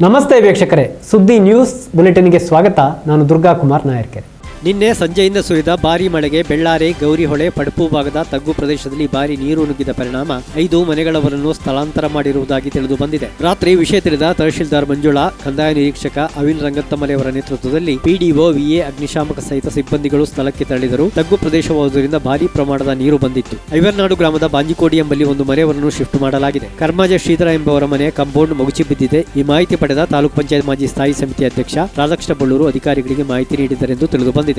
ನಮಸ್ತೆ ವೀಕ್ಷಕರೇ. ಸುದ್ದಿ ನ್ಯೂಸ್ ಬುಲೆಟಿನ್ಗೆ ಸ್ವಾಗತ. ನಾನು ದುರ್ಗಾ ಕುಮಾರ್ ನಾಯರ್ಕೆರೆ. ನಿನ್ನೆ ಸಂಜೆಯಿಂದ ಸುರಿದ ಭಾರೀ ಮಳೆಗೆ ಬೆಳ್ಳಾರೆ, ಗೌರಿಹೊಳೆ, ಪಡಪು ಭಾಗದ ತಗ್ಗು ಪ್ರದೇಶದಲ್ಲಿ ಭಾರಿ ನೀರು ನುಗ್ಗಿದ ಪರಿಣಾಮ ಐದು ಮನೆಗಳವರನ್ನು ಸ್ಥಳಾಂತರ ಮಾಡಿರುವುದಾಗಿ ತಿಳಿದು ಬಂದಿದೆ. ರಾತ್ರಿ ವಿಷಯ ತಿಳಿದ ತಹಶೀಲ್ದಾರ್ ಮಂಜುಳಾ, ಕಂದಾಯ ನಿರೀಕ್ಷಕ ಅವಿನ್ ರಂಗತ್ತಮಲೆಯವರ ನೇತೃತ್ವದಲ್ಲಿ ಪಿಡಿಒ, ವಿಎ ಅಗ್ನಿಶಾಮಕ ಸಹಿತ ಸಿಬ್ಬಂದಿಗಳು ಸ್ಥಳಕ್ಕೆ ತೆರಳಿದರು. ತಗ್ಗು ಪ್ರದೇಶವಾದುದರಿಂದ ಭಾರೀ ಪ್ರಮಾಣದ ನೀರು ಬಂದಿತ್ತು. ಐವರ್ನಾಡು ಗ್ರಾಮದ ಬಾಂಜಿಕೋಡಿ ಎಂಬಲ್ಲಿ ಒಂದು ಮನೆಯವರನ್ನು ಶಿಫ್ಟ್ ಮಾಡಲಾಗಿದೆ. ಕರ್ಮಾಜ ಶ್ರೀಧರ ಎಂಬವರ ಮನೆ ಕಂಪೌಂಡ್ ಮಗುಚಿ ಬಿದ್ದಿದೆ. ಈ ಮಾಹಿತಿ ಪಡೆದ ತಾಲೂಕು ಪಂಚಾಯತ್ ಮಾಜಿ ಸ್ಥಾಯಿ ಸಮಿತಿ ಅಧ್ಯಕ್ಷ ರಾಧಾಕೃಷ್ಣ ಬಳ್ಳೂರು ಅಧಿಕಾರಿಗಳಿಗೆ ಮಾಹಿತಿ ನೀಡಿದರೆಂದು ತಿಳಿದು ಬಂದಿದೆ.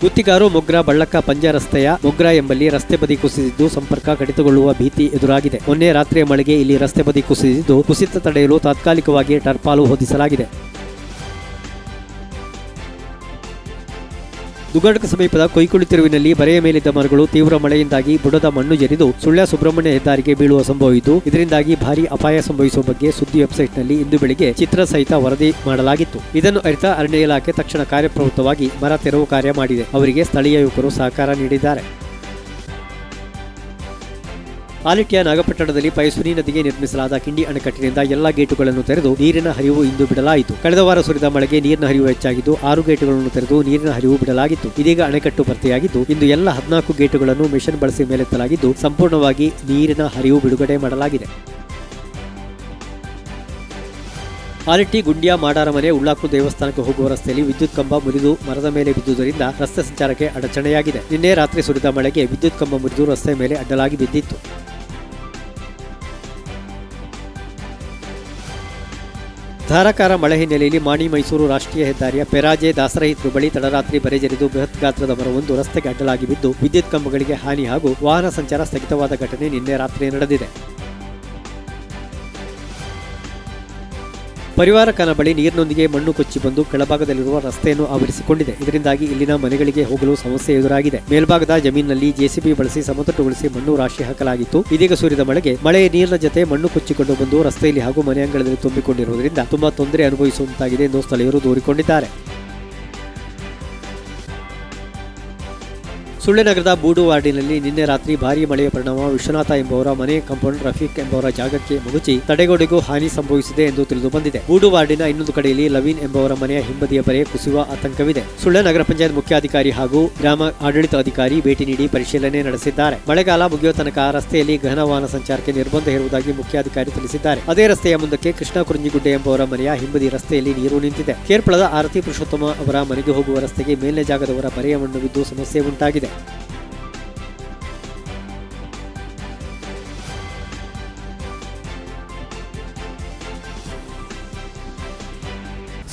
ಗುತ್ತಿಗಾರು ಮೊಗ್ರಾ ಬಳ್ಳಕ್ಕ ಪಂಜ ರಸ್ತೆಯ ಮೊಗ್ರಾ ಎಂಬಲ್ಲಿ ರಸ್ತೆ ಬದಿ ಕುಸಿದಿದ್ದು ಸಂಪರ್ಕ ಕಡಿತಗೊಳ್ಳುವ ಭೀತಿ ಎದುರಾಗಿದೆ. ಮೊನ್ನೆ ರಾತ್ರಿಯ ಮಳೆಗೆ ಇಲ್ಲಿ ರಸ್ತೆ ಬದಿ ಕುಸಿದಿದ್ದು ಕುಸಿತ ತಡೆಯಲು ತಾತ್ಕಾಲಿಕವಾಗಿ ಟರ್ಪಾಲು ಹೊದಿಸಲಾಗಿದೆ. ದುಗಡ್ಕ ಸಮೀಪದ ಕೊಯ್ಕುಳಿ ತಿರುವಿನಲ್ಲಿ ಬರೆಯ ಮೇಲಿದ್ದ ಮರಗಳು ತೀವ್ರ ಮಳೆಯಿಂದಾಗಿ ಬುಡದ ಮಣ್ಣು ಜರಿದು ಸುಳ್ಯ ಸುಬ್ರಹ್ಮಣ್ಯ ಹೆದ್ದಾರಿಗೆ ಬೀಳುವ ಸಂಭವವಿದ್ದು, ಇದರಿಂದಾಗಿ ಭಾರಿ ಅಪಾಯ ಸಂಭವಿಸುವ ಬಗ್ಗೆ ಸುದ್ದಿ ವೆಬ್ಸೈಟ್ನಲ್ಲಿ ಇಂದು ಬೆಳಿಗ್ಗೆ ಚಿತ್ರ ಸಹಿತ ವರದಿ ಮಾಡಲಾಗಿತ್ತು. ಇದನ್ನು ಅರಿತ ಅರಣ್ಯ ಇಲಾಖೆ ತಕ್ಷಣ ಕಾರ್ಯಪ್ರವೃತ್ತವಾಗಿ ಮರ ತೆರವು ಕಾರ್ಯ ಮಾಡಿದೆ. ಅವರಿಗೆ ಸ್ಥಳೀಯ ಯುವಕರು ಸಹಕಾರ ನೀಡಿದ್ದಾರೆ. ಆಲಿಟಿಯ ನಾಗಪಟ್ಟಣದಲ್ಲಿ ಪೈಸುನಿ ನದಿಗೆ ನಿರ್ಮಿಸಲಾದ ಕಿಂಡಿ ಅಣೆಕಟ್ಟಿನಿಂದ ಎಲ್ಲಾ ಗೇಟುಗಳನ್ನು ತೆರೆದು ನೀರಿನ ಹರಿವು ಇಂದು ಬಿಡಲಾಯಿತು. ಕಳೆದ ವಾರ ಸುರಿದ ಮಳೆಗೆ ನೀರಿನ ಹರಿವು ಹೆಚ್ಚಾಗಿದ್ದು ಆರು ಗೇಟುಗಳನ್ನು ತೆರೆದು ನೀರಿನ ಹರಿವು ಬಿಡಲಾಗಿತ್ತು. ಇದೀಗ ಅಣೆಕಟ್ಟು ಭರ್ತಿಯಾಗಿದ್ದು ಇಂದು ಎಲ್ಲ ಹದಿನಾಲ್ಕು ಗೇಟುಗಳನ್ನು ಮಿಷನ್ ಬಳಸಿ ಮೇಲೆತ್ತಲಾಗಿದ್ದು ಸಂಪೂರ್ಣವಾಗಿ ನೀರಿನ ಹರಿವು ಬಿಡುಗಡೆ ಮಾಡಲಾಗಿದೆ. ಆಲಿಟಿ ಗುಂಡಿಯ ಮಾಡಾರ ಮನೆ ಉಳ್ಳಾಕು ದೇವಸ್ಥಾನಕ್ಕೆ ಹೋಗುವ ರಸ್ತೆಯಲ್ಲಿ ವಿದ್ಯುತ್ ಕಂಬ ಮುರಿದು ಮರದ ಮೇಲೆ ಬಿದ್ದುದರಿಂದ ರಸ್ತೆ ಸಂಚಾರಕ್ಕೆ ಅಡಚಣೆಯಾಗಿದೆ. ನಿನ್ನೆ ರಾತ್ರಿ ಸುರಿದ ಮಳೆಗೆ ವಿದ್ಯುತ್ ಕಂಬ ಮುರಿದು ರಸ್ತೆ ಮೇಲೆ ಅಡ್ಡಲಾಗಿ ಬಿದ್ದಿತ್ತು. ಧಾರಾಕಾರ ಮಳೆ ಹಿನ್ನೆಲೆಯಲ್ಲಿ ಮಾಣಿ ಮೈಸೂರು ರಾಷ್ಟ್ರೀಯ ಹೆದ್ದಾರಿಯ ಪೆರಾಜೆ ದಾಸರಹಿತ್ರು ಬಳಿ ತಡರಾತ್ರಿ ಬರೆಜರಿದು ಬೃಹತ್ ಗಾತ್ರದ ಮರವೊಂದು ರಸ್ತೆಗೆ ಅಡ್ಡಲಾಗಿ ಬಿದ್ದು ವಿದ್ಯುತ್ ಕಂಬಗಳಿಗೆ ಹಾನಿ ಹಾಗೂ ವಾಹನ ಸಂಚಾರ ಸ್ಥಗಿತವಾದ ಘಟನೆ ನಿನ್ನೆ ರಾತ್ರಿ ನಡೆದಿದೆ. ಪರಿವಾರ ಕಾಲ ಬಳಿ ನೀರಿನೊಂದಿಗೆ ಮಣ್ಣು ಕೊಚ್ಚಿ ಬಂದು ಕೆಳಭಾಗದಲ್ಲಿರುವ ರಸ್ತೆಯನ್ನು ಆವರಿಸಿಕೊಂಡಿದೆ. ಇದರಿಂದಾಗಿ ಇಲ್ಲಿನ ಮನೆಗಳಿಗೆ ಹೋಗಲು ಸಮಸ್ಯೆ ಎದುರಾಗಿದೆ. ಮೇಲ್ಭಾಗದ ಜಮೀನಿನಲ್ಲಿ ಜೆಸಿಬಿ ಬಳಸಿ ಸಮತಟ್ಟುಗೊಳಿಸಿ ಮಣ್ಣು ರಾಶಿ ಹಾಕಲಾಗಿತ್ತು. ಇದೀಗ ಸುರಿದ ಮಳೆಗೆ ಮಳೆ, ನೀರಿನ ಜತೆ ಮಣ್ಣು ಕೊಚ್ಚಿಕೊಂಡು ಬಂದು ರಸ್ತೆಯಲ್ಲಿ ಹಾಗೂ ಮನೆ ಅಂಗಳದಲ್ಲಿ ತುಂಬಿಕೊಂಡಿರುವುದರಿಂದ ತುಂಬಾ ತೊಂದರೆ ಅನುಭವಿಸುವಂತಾಗಿದೆ ಎಂದು ಸ್ಥಳೀಯರು ದೂರಿಕೊಂಡಿದ್ದಾರೆ. ಸುಳ್ಯನಗರದ ಬೂಡು ವಾರ್ಡಿನಲ್ಲಿ ನಿನ್ನೆ ರಾತ್ರಿ ಭಾರೀ ಮಳೆಯ ಪರಿಣಾಮ. ವಿಶ್ವನಾಥ ಎಂಬುವರ ಮನೆ ಕಂಪೌಂಡ್ ರಫೀಕ್ ಎಂಬುವರ ಜಾಗಕ್ಕೆ ಮುಗುಚಿ ತಡೆಗೋಡೆಗೂ ಹಾನಿ ಸಂಭವಿಸಿದೆ ಎಂದು ತಿಳಿದು ಬಂದಿದೆ. ಬೂಡು ವಾರ್ಡಿನ ಇನ್ನೊಂದು ಕಡೆಯಲ್ಲಿ ಲವೀನ್ ಎಂಬುವರ ಮನೆಯ ಹಿಂಬದಿಯ ಬರೆ ಕುಸಿಯುವ ಆತಂಕವಿದೆ. ಸುಳ್ಳೆ ನಗರ ಪಂಚಾಯತ್ ಮುಖ್ಯಾಧಿಕಾರಿ ಹಾಗೂ ಗ್ರಾಮ ಆಡಳಿತ ಅಧಿಕಾರಿ ಭೇಟಿ ನೀಡಿ ಪರಿಶೀಲನೆ ನಡೆಸಿದ್ದಾರೆ. ಮಳೆಗಾಲ ಮುಗಿಯುವ ತನಕ ರಸ್ತೆಯಲ್ಲಿ ಗಹನ ವಾಹನ ಸಂಚಾರಕ್ಕೆ ನಿರ್ಬಂಧ ಹೇರುವುದಾಗಿ ಮುಖ್ಯಾಧಿಕಾರಿ ತಿಳಿಸಿದ್ದಾರೆ. ಅದೇ ರಸ್ತೆಯ ಮುಂದಕ್ಕೆ ಕೃಷ್ಣ ಕುರಂಜಿಗುಡ್ಡೆ ಎಂಬುವರ ಮನೆಯ ಹಿಂಬದಿ ರಸ್ತೆಯಲ್ಲಿ ನೀರು ನಿಂತಿದೆ. ಕೇರ್ಪಳದ ಆರತಿ ಪುರುಷೋತ್ತಮ ಅವರ ಮನೆಗೆ ಹೋಗುವ ರಸ್ತೆಗೆ ಮೇಲ್ನೆ ಜಾಗದವರ ಬರೆಯ ಮಣ್ಣು ಬಿದ್ದು ಸಮಸ್ಯೆ ಉಂಟಾಗಿದೆ.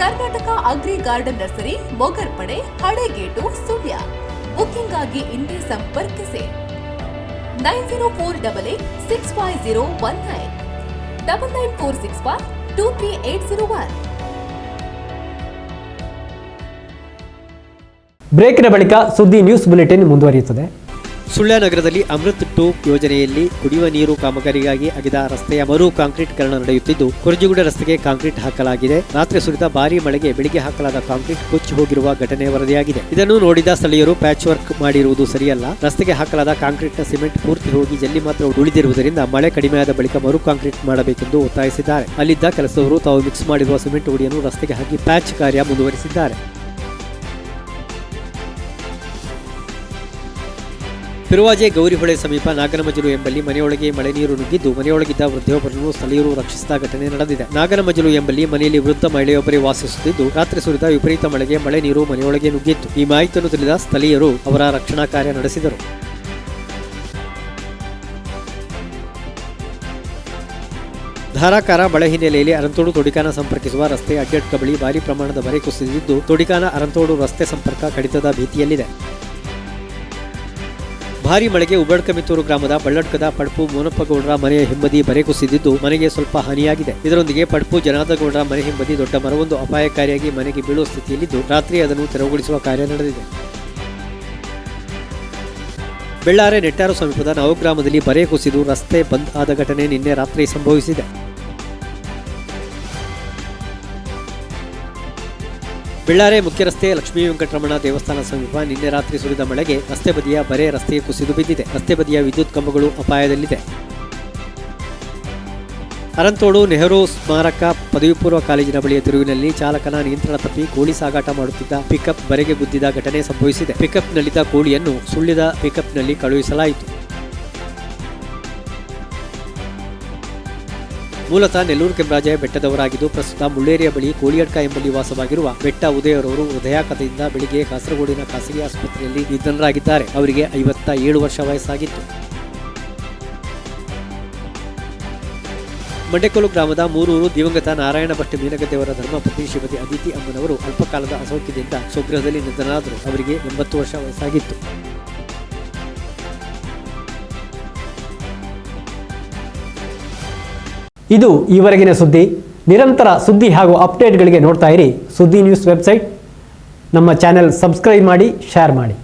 Karnataka agri garden nursery Mogarpade Halegate, Sullia. Booking ಆಗಿ ಇಂದೇ ಸಂಪರ್ಕಿಸಿ. Nine zero four double eight six five zero one nine. Double nine four six five two three eight zero one. ಬ್ರೇಕ್ನ ಬಳಿಕ ಸುದ್ದಿ ನ್ಯೂಸ್ ಬುಲೆಟಿನ್ ಮುಂದುವರಿಯುತ್ತದೆ. ಸುಳ್ಯ ನಗರದಲ್ಲಿ ಅಮೃತ್ ಟೋಪ್ ಯೋಜನೆಯಲ್ಲಿ ಕುಡಿಯುವ ನೀರು ಕಾಮಗಾರಿಗಾಗಿ ಅಗೆದ ರಸ್ತೆಯ ಮರು ಕಾಂಕ್ರೀಟ್ಕರಣ ನಡೆಯುತ್ತಿದ್ದು ಕುರ್ಜಿಗುಡ ರಸ್ತೆಗೆ ಕಾಂಕ್ರೀಟ್ ಹಾಕಲಾಗಿದೆ. ರಾತ್ರಿ ಸುರಿದ ಭಾರೀ ಮಳೆಗೆ ಬೆಳಿಗ್ಗೆ ಹಾಕಲಾದ ಕಾಂಕ್ರೀಟ್ ಕೊಚ್ಚಿ ಹೋಗಿರುವ ಘಟನೆ ವರದಿಯಾಗಿದೆ. ಇದನ್ನು ನೋಡಿದ ಸ್ಥಳೀಯರು ಪ್ಯಾಚ್ ವರ್ಕ್ ಮಾಡಿರುವುದು ಸರಿಯಲ್ಲ. ರಸ್ತೆಗೆ ಹಾಕಲಾದ ಕಾಂಕ್ರೀಟ್ನ ಸಿಮೆಂಟ್ ಪೂರ್ತಿ ಹೋಗಿ ಜಲ್ಲಿ ಮಾತ್ರ ಉಳಿದಿರುವುದರಿಂದ ಮಳೆ ಕಡಿಮೆಯಾದ ಬಳಿಕ ಮರು ಕಾಂಕ್ರೀಟ್ ಮಾಡಬೇಕೆಂದು ಒತ್ತಾಯಿಸಿದ್ದಾರೆ. ಅಲ್ಲಿದ್ದ ಕೆಲಸದವರು ತಾವು ಮಿಕ್ಸ್ ಮಾಡಿರುವ ಸಿಮೆಂಟ್ ಉಡಿಯನ್ನು ರಸ್ತೆಗೆ ಹಾಕಿ ಪ್ಯಾಚ್ ಕಾರ್ಯ ಮುಂದುವರಿಸಿದ್ದಾರೆ. ಪಿರುವಾಜೆ ಗೌರಿಹೊಳೆ ಸಮೀಪ ನಾಗನಮಜಲು ಎಂಬಲ್ಲಿ ಮನೆಯೊಳಗೆ ಮಳೆ ನೀರು ನುಗ್ಗಿದ್ದು, ಮನೆಯೊಳಗಿದ್ದ ವೃದ್ಧೆಯೊಬ್ಬರನ್ನು ಸ್ಥಳೀಯರು ರಕ್ಷಿಸಿದ ಘಟನೆ ನಡೆದಿದೆ. ನಾಗನಮಜಲು ಎಂಬಲ್ಲಿ ಮನೆಯಲ್ಲಿ ವೃದ್ಧ ಮಹಿಳೆಯೊಬ್ಬರೇ ವಾಸಿಸುತ್ತಿದ್ದು, ರಾತ್ರಿ ಸುರಿದ ವಿಪರೀತ ಮಳೆಗೆ ಮಳೆ ನೀರು ಮನೆಯೊಳಗೆ ನುಗ್ಗಿತ್ತು. ಈ ಮಾಹಿತಿಯನ್ನು ತಿಳಿದ ಸ್ಥಳೀಯರು ಅವರ ರಕ್ಷಣಾ ಕಾರ್ಯ ನಡೆಸಿದರು. ಧಾರಾಕಾರ ಮಳೆ ಹಿನ್ನೆಲೆಯಲ್ಲಿ ಅರಂತೋಡು ತೊಡಿಕಾನ ಸಂಪರ್ಕಿಸುವ ರಸ್ತೆ ಅಡ್ಡಡ್ಕ ಬಳಿ ಭಾರಿ ಪ್ರಮಾಣದ ಬರೆ ಕುಸಿದಿದ್ದು, ತೊಡಿಕಾನ ಅರಂತೋಡು ರಸ್ತೆ ಸಂಪರ್ಕ ಕಡಿತದ ಭೀತಿಯಲ್ಲಿದೆ. ಭಾರಿ ಮಳೆಗೆ ಉಬಡ್ಕಮಿತ್ತೂರು ಗ್ರಾಮದ ಬಳ್ಳಡ್ಕದ ಪಡ್ಪು ಮೋನಪ್ಪಗೌಡರ ಮನೆಯ ಹಿಂಬದಿ ಬರೆ ಕುಸಿದಿದ್ದು ಮನೆಗೆ ಸ್ವಲ್ಪ ಹಾನಿಯಾಗಿದೆ. ಇದರೊಂದಿಗೆ ಪಡ್ಪು ಜನಾರ್ದಗೌಡರ ಮನೆ ಹಿಂಬದಿ ದೊಡ್ಡ ಮರವೊಂದು ಅಪಾಯಕಾರಿಯಾಗಿ ಮನೆಗೆ ಬೀಳುವ ಸ್ಥಿತಿಯಲ್ಲಿದ್ದು ರಾತ್ರಿ ಅದನ್ನು ತೆರವುಗೊಳಿಸುವ ಕಾರ್ಯ ನಡೆದಿದೆ. ಬೆಳ್ಳಾರೆ ನೆಟ್ಟಾರು ಸಮೀಪದ ನವಗ್ರಾಮದಲ್ಲಿ ಬರೆ ಕುಸಿದು ರಸ್ತೆ ಬಂದ್ ಆದ ಘಟನೆ ನಿನ್ನೆ ರಾತ್ರಿ ಸಂಭವಿಸಿದೆ. ಬೆಳ್ಳಾರೆ ಮುಖ್ಯ ರಸ್ತೆ ಲಕ್ಷ್ಮೀ ವೆಂಕಟರಮಣ ದೇವಸ್ಥಾನ ಸಮೀಪ ನಿನ್ನೆ ರಾತ್ರಿ ಸುರಿದ ಮಳೆಗೆ ರಸ್ತೆ ಬದಿಯ ಬರೆ ರಸ್ತೆಯ ಕುಸಿದು ಬಿದ್ದಿದೆ. ರಸ್ತೆ ಬದಿಯ ವಿದ್ಯುತ್ ಕಂಬಗಳು ಅಪಾಯದಲ್ಲಿದೆ. ಅರಂತೋಡು ನೆಹರು ಸ್ಮಾರಕ ಪದವಿ ಪೂರ್ವ ಕಾಲೇಜಿನ ಬಳಿಯ ತಿರುವಿನಲ್ಲಿ ಚಾಲಕನ ನಿಯಂತ್ರಣ ತಪ್ಪಿ ಕೋಳಿ ಸಾಗಾಟ ಮಾಡುತ್ತಿದ್ದ ಪಿಕಪ್ ಬರೆಗೆ ಗುದ್ದಿದ ಘಟನೆ ಸಂಭವಿಸಿದೆ. ಪಿಕಪ್ನಲ್ಲಿದ್ದ ಕೋಳಿಯನ್ನು ಸುಳ್ಳಿದ ಪಿಕಪ್ನಲ್ಲಿ ಕಳುಹಿಸಲಾಯಿತು. ಮೂಲತಃ ನೆಲ್ಲೂರು ಕೆಂಬರಾಜ ಬೆಟ್ಟದವರಾಗಿದ್ದು, ಪ್ರಸ್ತುತ ಮುಳ್ಳೇರಿಯ ಬಳಿ ಕೋಳಿಯಡ್ಕ ಎಂಬಲ್ಲಿ ವಾಸವಾಗಿರುವ ಬೆಟ್ಟ ಉದಯರವರು ಹೃದಯಾಘಾತದಿಂದ ಬೆಳಿಗ್ಗೆ ಕಾಸರಗೋಡಿನ ಖಾಸಗಿ ಆಸ್ಪತ್ರೆಯಲ್ಲಿ ನಿಧನರಾಗಿದ್ದಾರೆ. ಅವರಿಗೆ ಐವತ್ತ ಏಳು ವರ್ಷ ವಯಸ್ಸಾಗಿತ್ತು. ಮಂಡೆಕೋಲು ಗ್ರಾಮದ ಮೂರೂರು ದಿವಂಗತ ನಾರಾಯಣ ಭಟ್ ಮೀನಗದ್ದೆಯವರ ಧರ್ಮಪತ್ನಿ ಶ್ರೀಮತಿ ಅದಿತಿ ಅಮ್ಮನವರು ಅಲ್ಪಕಾಲದ ಅಸೌಖ್ಯದಿಂದ ಸ್ವಗೃಹದಲ್ಲಿ ನಿಧನರಾದರು. ಅವರಿಗೆ ಎಂಬತ್ತು ವರ್ಷ ವಯಸ್ಸಾಗಿತ್ತು. ಇದು ಈವರೆಗಿನ ಸುದ್ದಿ. ನಿರಂತರ ಸುದ್ದಿ ಹಾಗೂ ಅಪ್ಡೇಟ್ಗಳಿಗೆ ನೋಡ್ತಾ ಇರಿ. ಸುದ್ದಿ ನ್ಯೂಸ್ ವೆಬ್ಸೈಟ್ ನಮ್ಮ ಚಾನೆಲ್ ಸಬ್ಸ್ಕ್ರೈಬ್ ಮಾಡಿ ಶೇರ್ ಮಾಡಿ.